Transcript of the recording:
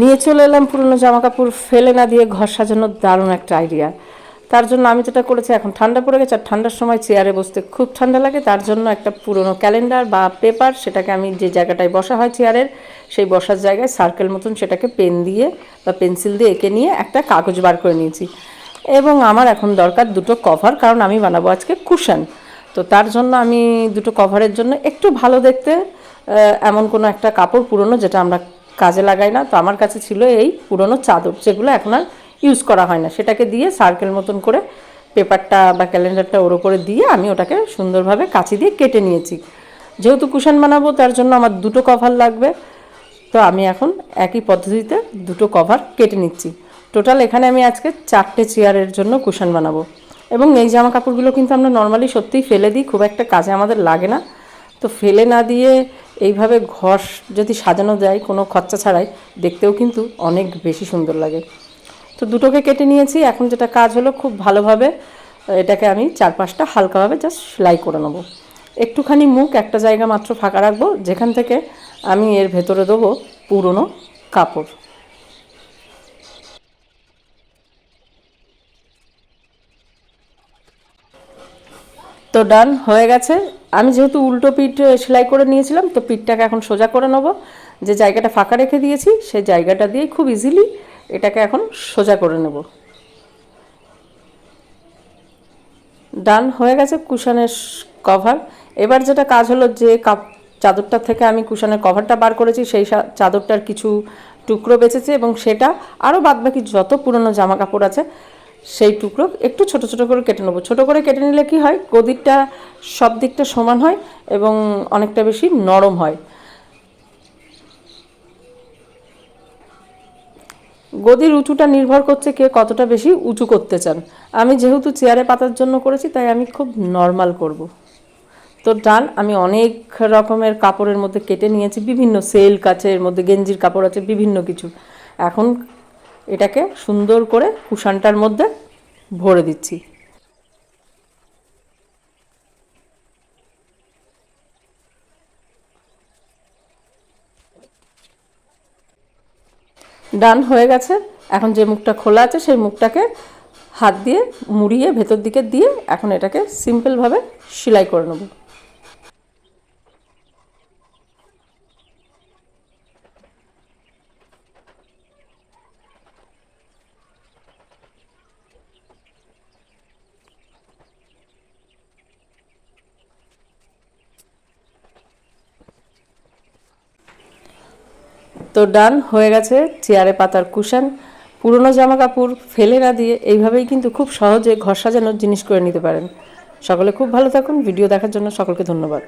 নিয়ে চলে এলাম পুরনো জামা কাপড় ফেলে না দিয়ে ঘর সাজানোর দারুণ একটা আইডিয়া তার জন্য আমি যেটা করেছি, এখন ঠান্ডা পড়ে গেছে, আর ঠান্ডার সময় চেয়ারে বসতে খুব ঠান্ডা লাগে। তার জন্য একটা পুরনো ক্যালেন্ডার বা পেপার সেটাকে আমি যে জায়গাটায় বসা হয় চেয়ারের সেই বসার জায়গায় সার্কেল মতন সেটাকে পেন দিয়ে বা পেন্সিল দিয়ে এঁকে নিয়ে একটা কাগজ বার করে নিয়েছি। এবং আমার এখন দরকার দুটো কভার কারণ আমি বানাবো আজকে কুশন তো তার জন্য আমি দুটো কভারের জন্য একটু ভালো দেখতে এমন কোনো একটা কাপড় পুরনো যেটা আমরা কাজে লাগাই না। তো আমার কাছে ছিল এই পুরনো চাদর, যেগুলো এখন আর ইউজ করা হয় না। সেটাকে দিয়ে সার্কেল মতন করে পেপারটা বা ক্যালেন্ডারটা ওর উপরে দিয়ে আমি ওটাকে সুন্দরভাবে কাঁচি দিয়ে কেটে নিয়েছি। যেহেতু কুশন বানাবো, তার জন্য আমার দুটো কভার লাগবে। তো আমি এখন একই পদ্ধতিতে দুটো কভার কেটে নিচ্ছি। টোটাল এখানে আমি আজকে চারটে চেয়ারের জন্য কুশন বানাবো। এবং এই জামা কাপড়গুলো কিন্তু আমরা নর্মালি সত্যিই ফেলে দিই, খুব একটা কাজে আমাদের লাগে না। তো ফেলে না দিয়ে এইভাবে ঘর যদি সাজানো যায়, কোনো খরচা ছাড়াই, দেখতেও কিন্তু অনেক বেশি সুন্দর লাগে। তো দুটোকে কেটে নিয়েছি, এখন যেটা কাজ হলো খুব ভালোভাবে, এটাকে আমি চারপাশটা হালকাভাবে জাস্ট সেলাই করে নেব। একটুখানি মুখ একটা জায়গা মাত্র ফাঁকা রাখব, যেখান থেকে আমি এর ভেতরে দেবো পুরনো কাপড়। তো ডান হয়ে গেছে। আমি যেহেতু উল্টো পিঠ সেলাই করে নিয়েছিলাম, তো পিঠটাকে এখন সোজা করে নেব। যে জায়গাটা ফাঁকা রেখে দিয়েছি, সেই জায়গাটা দিয়ে খুব ইজিলি এটাকে এখন সোজা করে নেব। ডান হয়ে গেছে কুশনের কভার এবার যেটা কাজ হলো, যে কাপ, চাদরটা থেকে আমি কুশনের কভারটা বার করেছি, সেই চাদরটার কিছু টুকরো বেঁচেছে এবং সেটা আরও বাদবাকি যত পুরনো জামা কাপড় আছে সেই টুকরো একটু ছোট ছোট করে কেটে নেব। ছোট করে কেটে নিলে কি হয়? গদিরটা সব দিকটা সমান হয় এবং অনেকটা বেশি নরম হয়। গদির উঁচুটা নির্ভর করছে কে কতটা বেশি উঁচু করতে চান। আমি যেহেতু চেয়ারে পাতার জন্য করেছি, তাই আমি খুব নর্মাল করব। তো ডান, আমি অনেক রকমের কাপড়ের মধ্যে কেটে নিয়েছি, বিভিন্ন সেল কাছে এর মধ্যে গেঞ্জির কাপড় আছে, বিভিন্ন কিছু। এখন এটাকে সুন্দর করে কুশানটার মধ্যে ভরে দিচ্ছি। ডান হয়ে গেছে। এখন যে মুখটা খোলা আছে, সেই মুখটাকে হাত দিয়ে মুড়িয়ে ভেতর দিকে দিয়ে এখন এটাকে সিম্পলভাবে সেলাই করে নেব। তো ডান হয়ে গেছে চেয়ারে পাতার কুশন। পুরনো জামা কাপড় ফেলে না দিয়ে এইভাবেই কিন্তু খুব সহজে ঘর সাজানোর জিনিস করে নিতে পারেন। সকলে খুব ভালো থাকুন। ভিডিও দেখার জন্য সকলকে ধন্যবাদ।